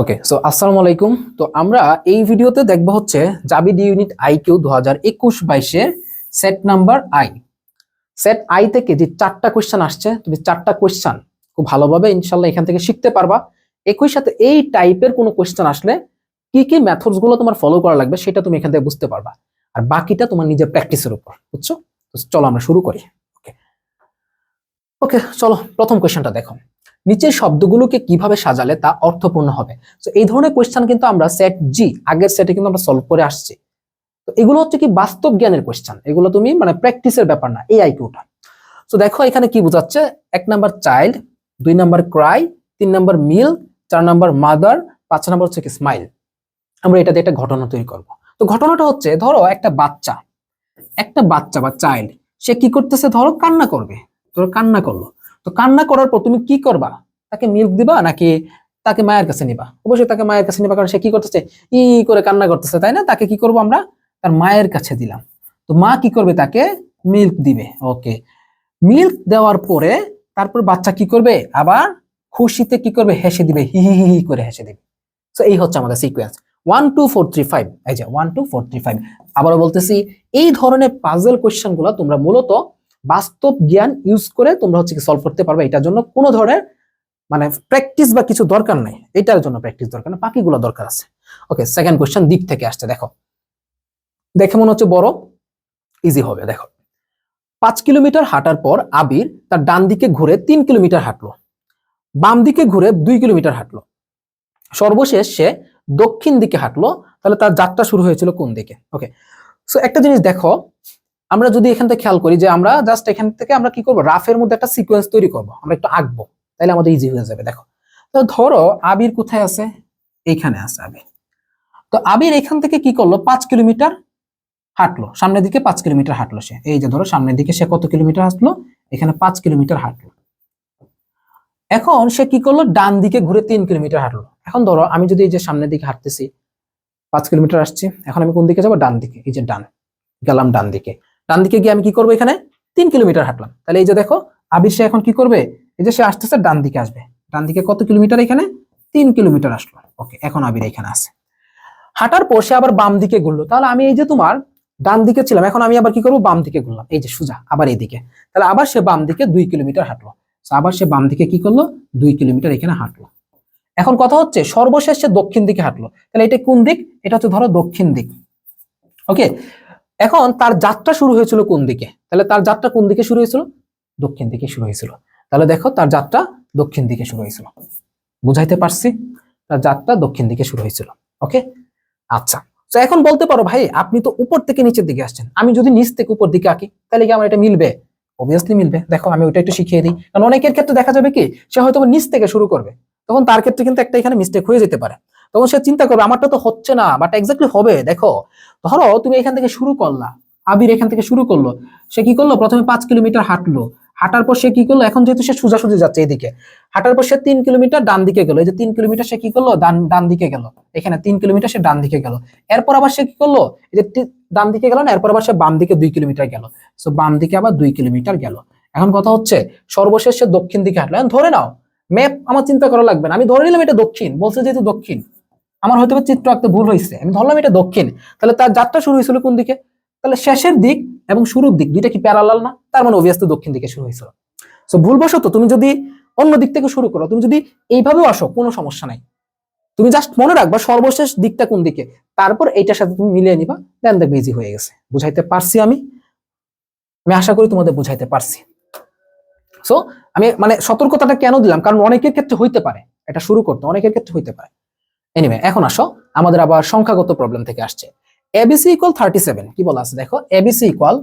Okay so আসসালামু আলাইকুম। তো আমরা এই ভিডিওতে দেখব হচ্ছে জাবিড ইউনিট আইকিউ দু হাজার একুশ বাইশের set number I set I থেকে যে চারটা কোয়েশ্চেন আসছে, তুমি চারটা কোয়েশ্চেন খুব ভালোভাবে ইনশাল্লাহ এখান থেকে শিখতে পারবা। একই সাথে এই টাইপের কোনো কোয়েশ্চেন আসলে কি কি মেথডসগুলো তোমার ফলো করা লাগবে সেটা তুমি এখান থেকে বুঝতে পারবা। আর বাকিটা তোমার নিজের প্র্যাকটিসের উপর, বুঝছ? চলো আমরা শুরু করি। ওকে ওকে চলো, প্রথম কোয়েশ্চেনটা দেখো। নিচের শব্দগুলোকে কীভাবে সাজালে তা অর্থপূর্ণ হবে? তো এই ধরনের কোয়েশ্চেন কিন্তু আমরা সেট জি আগের সেটে কিন্তু আমরা সলভ করে আসছি। তো এগুলো হচ্ছে কি বাস্তব জ্ঞানের কোয়েশ্চেন এগুলো তুমি মানে প্র্যাকটিসের ব্যাপার না এই আইকিউটা তো দেখো এখানে কি বোঝাচ্ছে? এক নাম্বার চাইল্ড দুই নাম্বার ক্রাই তিন নাম্বার মিল চার নাম্বার মাদার পাঁচ নাম্বার হচ্ছে কি স্মাইল আমরা এটা দিয়ে একটা ঘটনা তৈরি করব। তো ঘটনাটা হচ্ছে, ধরো একটা বাচ্চা একটা বাচ্চা বা চাইল্ড সে কি করতেছে? ধরো কান্না করবে। ধরো কান্না করল। তো কান্না করার পর তুমি কি করবা? তাকে মিল্ক দিবা নাকি তাকে মায়ের কাছে নিবা? অবশ্যই তাকে মায়ের কাছে নিবা, কারণ সে কি করতেছে? ই করে কান্না করতেছে, তাই না? তাকে কি করব আমরা? তার মায়ের কাছে দিলাম। তো মা কি করবে তাকে? মিল্ক দিবে। ওকে মিল্ক দেওয়ার পরে তারপর বাচ্চা কি করবে? আবার খুশিতে কি করবে? হেসে দিবে। হি হি হি করে হেসে দিবে। তো এই হচ্ছে আমাদের sequence one two four three five এই যে one two four three five আবারও বলতেছি, এই ধরনের পাজল কোয়েশ্চেনগুলো তোমরা মূলত বাস্তব জ্ঞান ইউজ করে তোমরা হচ্ছে কি সলভ করতে পারবে। এটার জন্য কোনো ধরনের মানে প্র্যাকটিস বা কিছু দরকার নাই। এটার জন্য প্র্যাকটিস দরকার না, বাকিগুলো দরকার আছে। ওকে সেকেন্ড কোয়েশ্চেন দিক থেকে আসছে, দেখো। দেখে মনে হচ্ছে বড় ইজি হবে, দেখো। পাঁচ কিলোমিটার হাঁটার পর আবির তার ডান দিকে ঘুরে তিন কিলোমিটার হাঁটলো। বাম দিকে ঘুরে দুই কিলোমিটার হাঁটলো। সর্বশেষ সে দক্ষিণ দিকে হাঁটলো। তাহলে তার যাত্রা শুরু হয়েছিল কোন দিকে? ওকে সো একটা জিনিস দেখো আমরা যদি এখান থেকে খেয়াল করি যে আমরা জাস্ট এখান থেকে আমরা কি করব? রাফের মধ্যে একটা সিকোয়েন্স তৈরি করব। আমরা একটু আঁকবো। তাহলে আমাদের ইজি হয়ে যাবে, দেখো। তো ধরো আবির কোথায় আছে? এইখানে আছে আবির। তো আবির এখান থেকে কি করল? পাঁচ কিলোমিটার হাঁটলো। সামনের দিকে পাঁচ কিলোমিটার হাঁটলো সে। এই যে ধরো, সামনের দিকে সে কত কিলোমিটার হাঁটলো? এখানে পাঁচ কিলোমিটার হাঁটলো। এখন সে কি করল? ডান দিকে ঘুরে তিন কিলোমিটার হাঁটলো। এখন ধরো, আমি যদি এই যে সামনের দিকে হাঁটতেছি, পাঁচ কিলোমিটার আসছি। এখন আমি কোন দিকে যাব? ডান দিকে। এই যে ডান, গেলাম ডান দিকে। ডান দিকে গিয়ে আমি কি করব এখানে? তিন কিলোমিটার হাঁটলাম। তাহলে এই যে দেখো, আবির সে এখন কি করবে? এই যে সে আসতেছে ডান দিকে আসবে। ডান দিকে কত কিলোমিটার এখানে? তিন কিলোমিটার আসলো। ওকে, এখন আবির এখানে আছে। হাঁটার পর সে আবার বাম দিকে ঘুরলো। তাহলে আমি এই যে তোমার ডান দিকে ছিলাম, এখন আমি আবার কি করব? বাম দিকে ঘুরলাম। এই যে সোজা, আবার এইদিকে তাহলে আবার সে বাম দিকে দুই কিলোমিটার হাঁটলো। আবার সে বাম দিকে কি করল? দুই কিলোমিটার এখানে হাঁটলো। এখন কথা হচ্ছে, সর্বশেষ সে দক্ষিণ দিকে হাঁটলো। তাহলে এটা কোন দিক? এটা হচ্ছে ধরো দক্ষিণ দিক। ওকে? এখন তার যাত্রা শুরু হয়েছিল কোন দিকে? তাহলে তার যাত্রা কোন দিকে শুরু হয়েছিল? দক্ষিণ দিকে শুরু হয়েছিল। তাহলে দেখো, তার যাত্রা দক্ষিণ দিকে শুরু হয়েছিল। বুঝাইতে পারছি? তার যাত্রা দক্ষিণ দিকে শুরু হয়েছিল। ওকে আচ্ছা। তো এখন বলতে পারো, ভাই, আপনি তো উপর থেকে নিচের দিকে আসছেন। আমি যদি নিচ থেকে উপর দিকে আঁকি, তাহলে কি আমার এটা মিলবে? অবভিয়াসলি মিলবে। দেখো, আমি ওটা একটু শিখিয়ে দিই। কারণ অনেকের ক্ষেত্রে দেখা যাবে কি, সে হয়তো নিচ থেকে শুরু করবে। তখন তার ক্ষেত্রে কিন্তু একটা এখানে মিস্টেক হয়ে যেতে পারে। তখন সে চিন্তা করবে, আমারটা তো হচ্ছে না বাট এক্স্যাক্টলি হবে, দেখো। ধরো তুমি এখান থেকে শুরু করলা, আবির এখান থেকে শুরু করল। সে কি করল? প্রথমে পাঁচ কিলোমিটার হাঁটলো। হাঁটার পর সে কি করল? এখন যেহেতু সে সোজাসুজি যাচ্ছে এদিকে। হাঁটার পর সে তিন কিলোমিটার ডান দিকে গেল। এই যে তিন কিলোমিটার সে কি করল? ডান ডান দিকে গেল। এখানে তিন কিলোমিটার সে ডান দিকে গেল। এরপর আবার সে কি করল? এই যে ডান দিকে গেল না, এরপর আবার সে বাম দিকে দুই কিলোমিটার গেল। সো বাম দিকে আবার দুই কিলোমিটার গেল। এখন কথা হচ্ছে, সর্বশেষ সে দক্ষিণ দিকে হাঁটলো। এখন ধরে নাও, ম্যাপ আমার চিন্তা করা লাগবে না। আমি ধরে নিলাম এটা দক্ষিণ, বলছে যেহেতু দক্ষিণ। আমার হয়তো চিত্র আঁকতে ভুল হয়েছে। আমি ধরলাম এটা দক্ষিণ। তাহলে তার যাত্রা শুরু হয়েছিল কোন দিকে? তাহলে শেষের দিক এবং শুরুর দিক, দুইটা কি প্যারালাল না? তার মানে অবভিয়াসলি দক্ষিণ দিকে শুরু হয়েছিল। সো ভুলবশত তুমি যদি অন্য দিক থেকে শুরু করো, তুমি যদি এইভাবেও আসো, কোনো সমস্যা নাই। তুমি জাস্ট মনে রাখবা সর্বশেষ দিকটা কোন দিকে? তারপর এইটার সাথে তুমি মিলিয়ে নিবা দেন দেখবে ইজি হয়ে গেছে। বুঝাইতে পারছি আমি? আমি আশা করি তোমাদের বুঝাইতে পারছি। সো আমি মানে সতর্কতাটা কেন দিলাম? কারণ অনেকের ক্ষেত্রে হইতে পারে। এটা শুরু করতে অনেকের ক্ষেত্রে হইতে পারে। এনিওয়ে এখন আসো, আমাদের আবার সংখ্যাগত প্রবলেম থেকে আসছে। এবিসি ইকুয়াল থার্টি সেভেন কি বলা আছে দেখো? ABC equal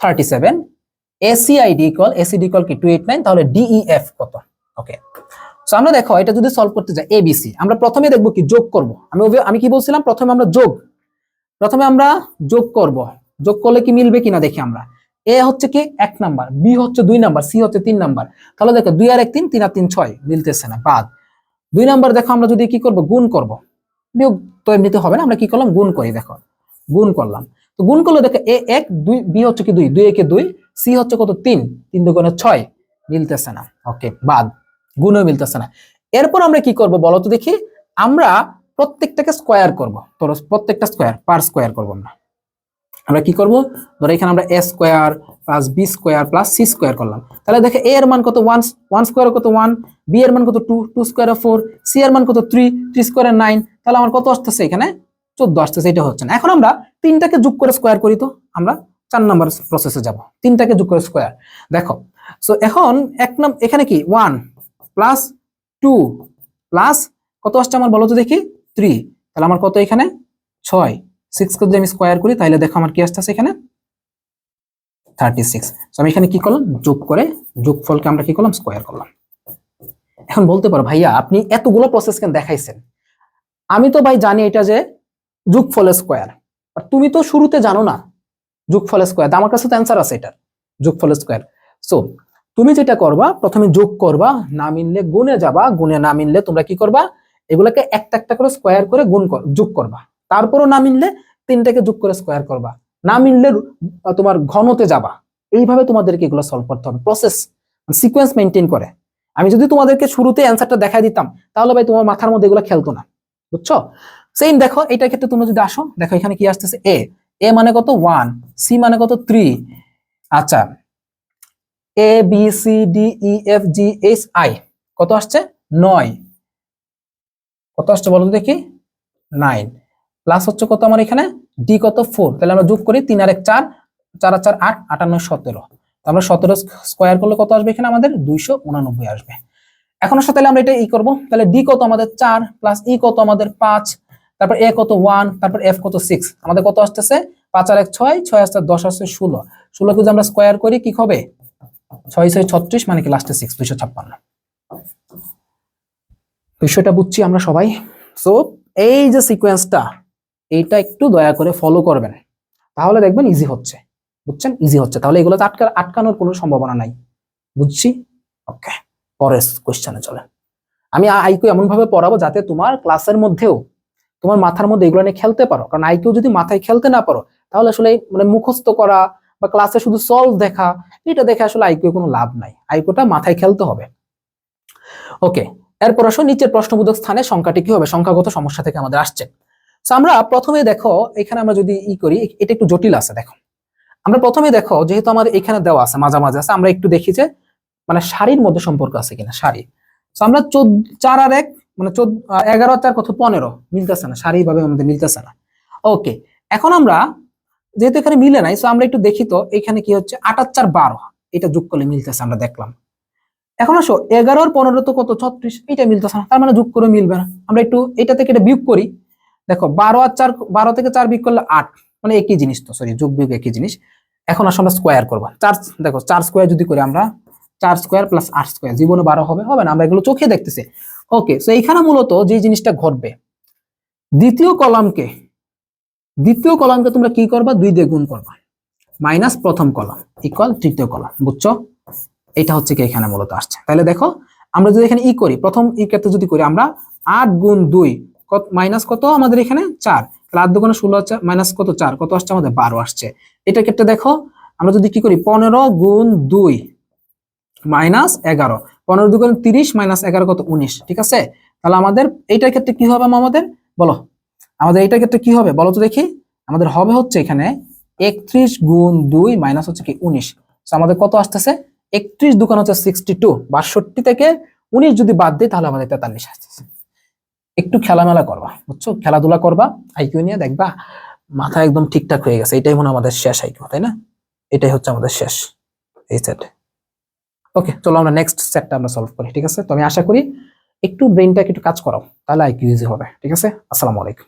thirty seven ACID equal ACD equal কি? টু এইট নাইন তাহলে ডিইএফ কত? ওকে সো আমরা দেখো, এটা যদি সলভ করতে যাই এবিসি আমরা প্রথমে দেখব কি যোগ করব। আমি আমি কি বলছিলাম? প্রথমে আমরা যোগ। প্রথমে আমরা যোগ করব। যোগ করলে কি মিলবে কিনা দেখি আমরা। এ হচ্ছে কি? এক নাম্বার। বি হচ্ছে দুই নাম্বার। সি হচ্ছে তিন নাম্বার। তাহলে দেখো, দুই আর এক তিন তিন আর তিন ছয় মিলতেছে না, বাদ। দুই নাম্বার দেখো, আমরা যদি কি করব? গুণ করব। বিয়োগ তো এমনিতে হবে না, আমরা কি করলাম? গুণ করি, দেখো। গুণ করলাম। তো গুণ করলে দেখো, এ এক, দুই, বি হচ্ছে কি দুই? দুই একে দুই, সি হচ্ছে কত? তিন। তিন দুগুণে ছয়। মিলতেছে না। ওকে, বাদ। গুণও মিলতেছে না। এরপর আমরা কি করব বলো তো দেখি? আমরা প্রত্যেকটাকে স্কোয়ার করব। ধরো প্রত্যেকটা স্কোয়ার পার স্কোয়ার করব আমরা। আমরা কি করব? ধরো এখানে আমরা A square plus B square plus C square করলাম। তাহলে দেখে এ এর মান কত? ওয়ান ওয়ান স্কোয়ার কত? ওয়ান বি এর মান কত? Two two square four C এর মান কত? থ্রি থ্রি স্কোয়ার নাইন তাহলে আমার কত আসতেছে এখানে? চোদ্দ আসতেছে, এটা হচ্ছে না। এখন আমরা তিনটাকে যোগ করে স্কোয়ার করি তো, আমরা চার নম্বর প্রসেসে যাব। তিনটাকে যোগ করে স্কোয়ার দেখো সো এখন এক নাম এখানে কি? ওয়ান প্লাস টু প্লাস কত আসছে আমার বলো তো দেখি? থ্রি তাহলে আমার কত এখানে? ছয়। সিক্স যদি আমি স্কোয়ার করি তাহলে দেখো আমার কি আসতেছে এখানে? থার্টি সিক্স আমি এখানে কি করলাম? যোগ করে যোগফলকে আমরা কি করলাম? স্কোয়ার করলাম। এখন বলতে পারো, ভাইয়া, আপনি এতগুলো প্রসেস কেন দেখাইছেন? আমি তো ভাই জানি এটা যে যোগফল স্কোয়ার আর তুমি তো শুরুতে জানো না যোগফল স্কোয়ার আমার কাছে তো অ্যান্সার আছে এটার যোগফল স্কোয়ার সো তুমি যেটা করবা, প্রথমে যোগ করবা, না মিললে গুণে যাবা, গুণে না মিললে তোমরা কি করবা? এগুলাকে একটা একটা করে স্কোয়ার করে গুণ যোগ করবা। তারপরও না মিললে তিনটাকে যোগ করে স্কোয়ার করবা। না মিললে তোমার ঘনতে যাবা। এইভাবে তোমাদেরকে এগুলো সলভ করতে হবে। প্রসেস সিকোয়েন্স মেনটেন করে। আমি যদি তোমাদেরকে শুরুতে অ্যান্সারটা দেখাই দিতাম, তাহলে ভাই তোমার মাথার মধ্যে এগুলো খেলতো না। বুঝছ? সেম দেখো এটার ক্ষেত্রে তোমরা যদি আসো, দেখো এখানে কি আসতেছে? এ এ মানে কত? ওয়ান সি মানে কত? থ্রি আচ্ছা। A B C D E F G H I কত আসছে? নয়। কত আসছে বলো দেখি? নাইন প্লাস হচ্ছে কত আমার এখানে? ডি কত? ফোর তাহলে আমরা যোগ করি তিন আর এক চার চার আর চার আট, আটান্ন, সতেরো। আমরা সতেরো স্কোয়ার করলে কত আসবে এখানে আমাদের? দুইশো উনানব্বই আসবে। এখন আসলে তাহলে আমরা এটা ই করব। তাহলে ডি কত আমাদের? চার প্লাস ই কত আমাদের? পাঁচ। তারপর এ কত? ওয়ান তারপর এফ কত? সিক্স আমাদের কত আসতেছে? পাঁচ আর এক ছয় ছয় আসতে দশ আসছে ষোলো। ষোলো যদি আমরা স্কোয়ার করি, কি হবে? ছয় ছয়, ছত্রিশ মানে কি লাস্টে সিক্স দুইশো ছাপ্পান্ন। বিষয়টা বুঝছি আমরা সবাই। সো এই যে সিকোয়েন্সটা এইটা একটু দয়া করে ফলো করবেন। তাহলে দেখবেন ইজি হচ্ছে। বুঝছেন? ইজি হচ্ছে। তাহলে এগুলোতে আটকা, আটকানোর কোনো সম্ভাবনা নাই। বুঝছি? ওকে পরের কোয়েশ্চেনে চলেন। আমি আইকিউ এমন ভাবে পড়াবো যাতে তোমার ক্লাসের মধ্যেও তোমার মাথার মধ্যে এগুলো নিয়ে খেলতে পারো। কারণ আইকিউ যদি মাথায় খেলতে না পারো, তাহলে আসলে মানে মুখস্থ করা বা ক্লাসে শুধু সলভ দেখা, এটা দেখে আসলে আইকিউ কোনো লাভ নাই। আইকিউটা মাথায় খেলতে হবে। ওকে এরপর আসো নিচের প্রশ্নবোধক স্থানে সংখ্যাটি কি হবে? সংখ্যাগত সমস্যা থেকে আমাদের আসছে। So, আমরা প্রথমে দেখো এখানে আমরা যদি ই করি এটা একটু জটিল আছে দেখো। আমরা প্রথমে দেখো যেহেতু আমাদের এখানে দেওয়া আছে মাঝামাঝি আছে আমরা একটু দেখি যে মানে শাড়ির মধ্যে সম্পর্ক আছে কিনা শাড়ি। So, আমরা চার আর এক মানে চোদ্দ এগারো চার কত পনেরো মিলতেছে না সারি ভাবে আমাদের মিলতেছে না। ওকে এখন আমরা যেহেতু এখানে মিলে নাই তো আমরা একটু দেখি তো এখানে কি হচ্ছে আট আর চার বারো এটা যোগ করলে মিলতেছে আমরা দেখলাম। এখন আসো এগারো আর পনেরো তো কত ছত্রিশ এটা মিলতেছে না তার মানে যোগ করে মিলবে না। আমরা একটু এটা থেকে এটা বিয়োগ করি দেখো, বারো আর চার, বারো থেকে চার বিয়োগ করলে আট। মানে একই জিনিস তো সরি যোগ বিয়োগ একই জিনিস। এখন আসলে আমরা স্কোয়ার করব। চার, দেখো, চার স্কোয়ার যদি করি আমরা, চার স্কোয়ার প্লাস আট স্কোয়ার জীবনে বারো হবে হবে না, আমরা এগুলো চোখে দেখতেছি। ওকে তো এইখানে মূলত যে জিনিসটা ঘটবে, দ্বিতীয় কলামকে দ্বিতীয় কলামকে তোমরা কি করবা? দুই দিয়ে গুণ করবা। মাইনাস প্রথম কলাম ইকুয়াল তৃতীয় কলাম, বুঝছ? এটা হচ্ছে কি এখানে মূলত আসছে। তাহলে দেখো, আমরা যদি এখানে ই করি, প্রথম ই ক্ষেত্রে যদি করি আমরা, আট গুণ দুই কত মাইনাস কত আমাদের এখানে? চার। তাহলে আট দুগুণে ষোলো মাইনাস কত চার? কত আসছে আমাদের? বারো আসছে। এটার ক্ষেত্রে দেখো, আমরা যদি কি করি? পনেরো গুণ দুই মাইনাস এগারো। পনেরো দুগুণ তিরিশ মাইনাস এগারো কত? উনিশ। ঠিক আছে? তাহলে আমাদের এইটার ক্ষেত্রে কি হবে আমাদের? বলো। আমাদের এইটার ক্ষেত্রে কি হবে? বলো তো দেখি। আমাদের হবে হচ্ছে এখানে একত্রিশ গুণ দুই মাইনাস হচ্ছে কি? উনিশ। So, আমাদের কত আসতেছে? একত্রিশ দোকান হচ্ছে সিক্সটি টু বাষট্টি থেকে উনিশ যদি বাদ দিই, তাহলে আমাদের তেতাল্লিশ আসতেছে। একটু খেলামেলা করবা, বুঝছ? খেলাধুলা করবা আইকিউ নিয়ে দেখবা মাথা একদম ঠিকঠাক হয়ে গেছে। এটাই মনে আমাদের শেষ আইকিউ তাই না? এটাই হচ্ছে আমাদের শেষ এই সেট ওকে চলো আমরা নেক্সট সেটটা আমরা সলভ করি, ঠিক আছে? তো আমি আশা করি একটু ব্রেনটাকে একটু কাজ করাও, তাহলে আইকিউ ইজি হবে, ঠিক আছে? আসসালামু আলাইকুম।